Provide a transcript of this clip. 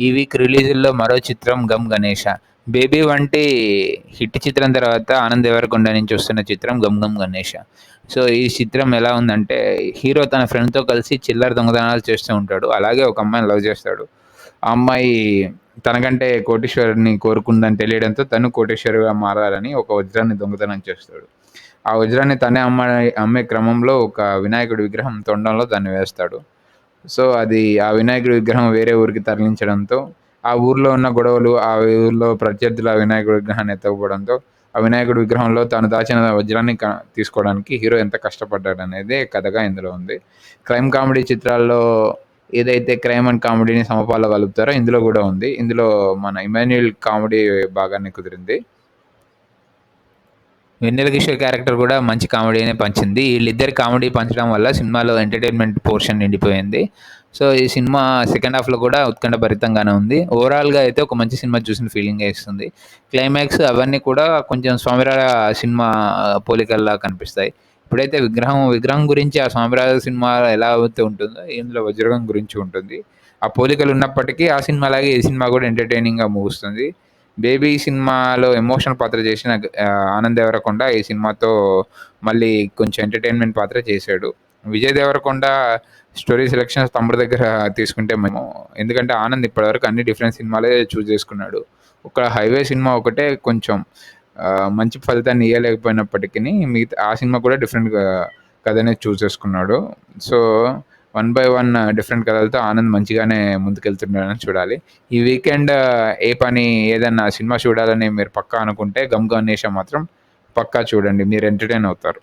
ఈ వీక్ రిలీజుల్లో మరో చిత్రం గమ్ గణేష. బేబీ వంటి హిట్ చిత్రం తర్వాత ఆనంద్ దేవరకొండ నుంచి వస్తున్న చిత్రం గమ్ గమ్ గణేష. సో ఈ చిత్రం ఎలా ఉందంటే హీరో తన ఫ్రెండ్తో కలిసి చిల్లర దొంగతనాలు చేస్తూ ఉంటాడు. అలాగే ఒక అమ్మాయిని లవ్ చేస్తాడు. ఆ అమ్మాయి తనకంటే కోటేశ్వరుని కోరుకుందని తెలియడంతో తను కోటేశ్వరుగా మారాలని ఒక వజ్రాన్ని దొంగతనం చేస్తాడు. ఆ వజ్రాన్ని తనే అమ్మ అమ్మే క్రమంలో ఒక వినాయకుడి విగ్రహం తొండంలో దాన్ని వేస్తాడు. సో అది ఆ వినాయకుడి విగ్రహం వేరే ఊరికి తరలించడంతో ఆ ఊర్లో ఉన్న గొడవలు ఆ ఊర్లో ఆ వినాయకుడి విగ్రహాన్ని ఎత్తకపోవడంతో ఆ వినాయకుడి విగ్రహంలో తాను దాచిన వజ్రాన్ని తీసుకోవడానికి హీరో ఎంత కష్టపడ్డాడు అనేది కథగా ఇందులో ఉంది. క్రైమ్ కామెడీ చిత్రాల్లో ఏదైతే క్రైమ్ అండ్ కామెడీని సమపాల్లో కలుపుతారో ఇందులో కూడా ఉంది. ఇందులో మన ఇమాన్యుయల్ కామెడీ బాగానే కుదిరింది. వెన్నెల కిషోర్ క్యారెక్టర్ కూడా మంచి కామెడీనే పంచింది. వీళ్ళిద్దరు కామెడీ పంచడం వల్ల సినిమాలో ఎంటర్టైన్మెంట్ పోర్షన్ నిండిపోయింది. సో ఈ సినిమా సెకండ్ హాఫ్లో కూడా ఉత్కంఠ భరితంగానే ఉంది. ఓవరాల్గా అయితే ఒక మంచి సినిమా చూసిన ఫీలింగ్ ఇస్తుంది. క్లైమాక్స్ అవన్నీ కూడా కొంచెం స్వామిరాల సినిమా పోలికల్లా కనిపిస్తాయి. ఇప్పుడైతే విగ్రహం విగ్రహం గురించి ఆ స్వామిరాజ సినిమా ఎలా అయితే ఉంటుందో ఇందులో వజ్రగం గురించి ఉంటుంది. ఆ పోలికలు ఉన్నప్పటికీ ఆ సినిమా అలాగే ఈ సినిమా కూడా ఎంటర్టైనింగ్గా ముగుస్తుంది. బేబీ సినిమాలో ఎమోషనల్ పాత్ర చేసిన ఆనంద్ దేవరకొండ ఈ సినిమాతో మళ్ళీ కొంచెం ఎంటర్టైన్మెంట్ పాత్ర చేశాడు. విజయ్ దేవరకొండ స్టోరీ సెలెక్షన్స్ తమ్ముడు దగ్గర తీసుకుంటే మేము ఎందుకంటే ఆనంద్ ఇప్పటివరకు అన్ని డిఫరెంట్ సినిమాలే చూస్ చేసుకున్నాడు. ఒక హైవే సినిమా ఒకటే కొంచెం మంచి ఫలితాన్ని ఇవ్వలేకపోయినప్పటికీ మిగతా ఆ సినిమా కూడా డిఫరెంట్ కథనే చూస్ చేసుకున్నాడు. So one by one different కథలతో ఆనంద్ మంచిగానే ముందుకెళ్తున్నాడని చూడాలి. ఈ వీకెండ్ ఏ పని ఏదన్నా సినిమా చూడాలని మీరు పక్కా అనుకుంటే గమ్ గణేష మాత్రం పక్కా చూడండి. మీరు ఎంటర్టైన్ అవుతారు.